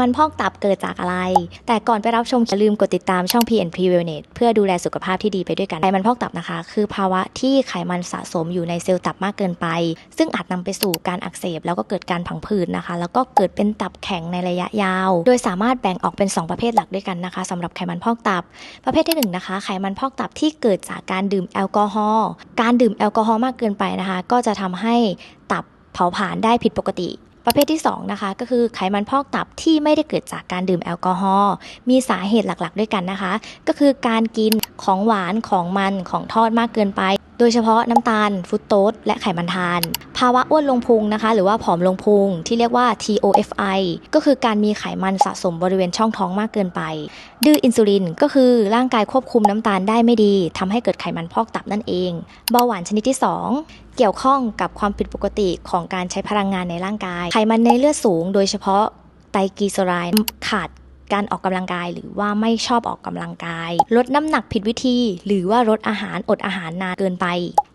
มันพอกตับเกิดจากอะไร แต่ก่อนไปรับชมอย่าลืมกดติดตามช่อง PNP Wellness เพื่อดูแลสุขภาพที่ดีไปด้วยกันไขมันพอกตับนะคะ คือภาวะที่ไขมันสะสมอยู่ในเซลล์ตับมากเกินไป ซึ่งอาจนำไปสู่การอักเสบ แล้วก็เกิดการผังผืดนะคะ แล้วก็เกิดเป็นตับแข็งในระยะยาว โดยสามารถแบ่งออกเป็น 2 ประเภทหลักด้วยกันนะคะสำหรับไขมันพอกตับ ประเภทที่หนึ่งนะคะ ไขมันพอกตับที่เกิดจากการดื่มแอลกอฮอล์การดื่มแอลกอฮอล์มากเกินไปนะคะ ก็จะทำให้ตับเผาผลาญได้ผิดปกติ ประเภทที่2นะคะก็คือไขมันพอกตับที่ไม่ได้เกิดจากการดื่มแอลกอฮอล์มีสาเหตุหลักๆ ด้วยกันนะคะ ก็คือการกินของหวานของมันของทอดมากเกินไป โดยเฉพาะน้ำตาลฟุตโตสและไขมันทาน ภาวะอ้วนลงพุงนะคะ หรือว่าผอมลงพุงที่เรียกว่า TOFI ก็คือการมีไขมันสะสมบริเวณช่องท้องมากเกินไป ดื้ออินซูลินก็คือร่างกายควบคุมน้ำตาลได้ไม่ดีทำให้เกิดไขมันพอกตับนั่นเอง เบาหวานชนิดที่ 2เกี่ยวข้องกับความผิดปกติของการใช้พลังงานในร่างกาย ไขมันในเลือดสูง โดยเฉพาะไตรกลีเซอไรด์ขาด การออกกำลังกายหรือว่าไม่ชอบออกกำลังกาย ลดน้ำหนักผิดวิธี หรือว่าลดอาหารอดอาหารนานเกินไป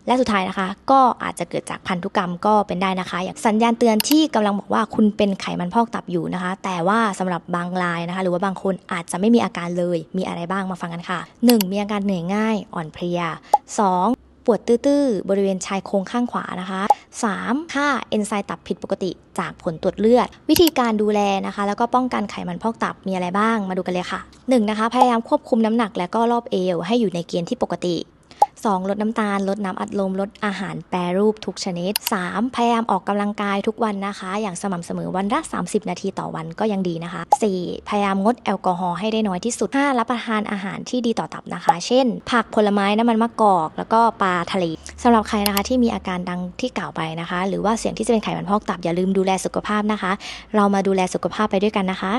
และสุดท้ายนะคะ ก็อาจจะเกิดจากพันธุกรรมก็เป็นได้นะคะ อย่างสัญญาณเตือนที่กำลังบอกว่าคุณเป็นไขมันพอกตับอยู่นะคะ แต่ว่าสำหรับบางรายนะคะ หรือว่าบางคนอาจจะไม่มีอาการเลย มีอะไรบ้างมาฟังกันค่ะ 1. มีอาการเหนื่อยง่าย อ่อนเพลีย 2. ปวดตื้อๆบริเวณชายโครงข้างขวานะคะ 3. ค่าเอนไซม์ตับผิดปกติจากผลตรวจเลือด วิธีการดูแลนะคะ แล้วก็ป้องกันไขมันพอกตับมีอะไรบ้างมาดูกันเลยค่ะ 1. นะคะพยายามควบคุมน้ำหนักและก็รอบเอวให้อยู่ในเกณฑ์ที่ปกติ 2. ลดน้ำตาล ลดน้ำอัดลม ลดอาหารแปรรูปทุกชนิด 3. พยายามออกกำลังกายทุกวันนะคะ อย่างสม่ำเสมอวันละ 30 นาทีต่อวันก็ยังดีนะคะ 4. พยายามงดแอลกอฮอล์ให้ได้น้อยที่สุด 5. รับประทานอาหารที่ดีต่อตับนะคะ เช่น ผักผลไม้น้ำมันมะกอก แล้วก็ปลาทะเล สำหรับใครนะคะที่มีอาการดังที่กล่าวไปนะคะ หรือว่าเสี่ยงที่จะเป็นไขมันพอกตับอย่าลืมดูแลสุขภาพนะคะ เรามาดูแลสุขภาพไปด้วยกันนะคะ